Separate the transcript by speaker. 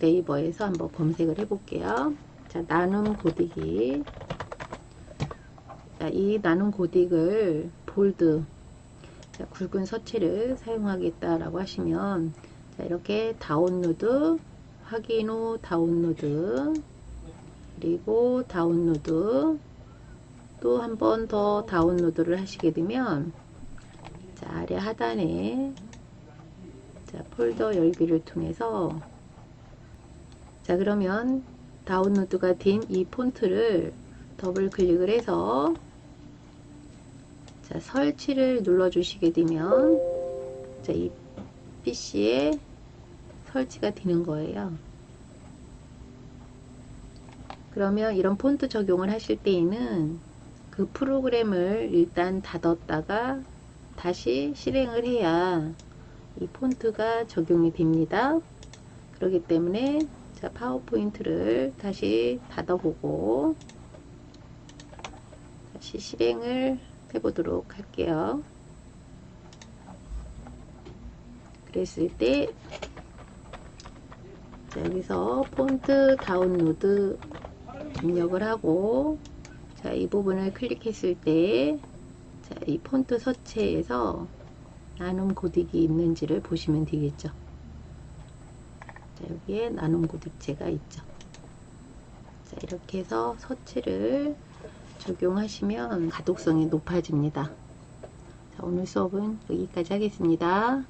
Speaker 1: 네이버에서 한번 검색을 해볼게요. 자, 나눔 고딕이. 자, 이 나눔 고딕을 볼드, 자, 굵은 서체를 사용하겠다라고 하시면, 자, 이렇게 다운로드, 확인 후 다운로드, 그리고 다운로드, 또 한 번 더 다운로드를 하시게 되면, 자, 아래 하단에 자, 폴더 열기를 통해서 자, 그러면 다운로드가 된 이 폰트를 더블 클릭을 해서 자, 설치를 눌러 주시게 되면 자, 이 PC에 설치가 되는 거예요. 그러면 이런 폰트 적용을 하실 때에는 그 프로그램을 일단 닫았다가 다시 실행을 해야 이 폰트가 적용이 됩니다. 그렇기 때문에 자 파워포인트를 다시 닫아보고 다시 실행을 해보도록 할게요. 그랬을 때 자, 여기서 폰트 다운로드 입력을 하고 자, 이 부분을 클릭했을 때 자, 이 폰트 서체에서 나눔 고딕이 있는지를 보시면 되겠죠. 자, 여기에 나눔 고딕체가 있죠. 자, 이렇게 해서 서체를 적용하시면 가독성이 높아집니다. 자, 오늘 수업은 여기까지 하겠습니다.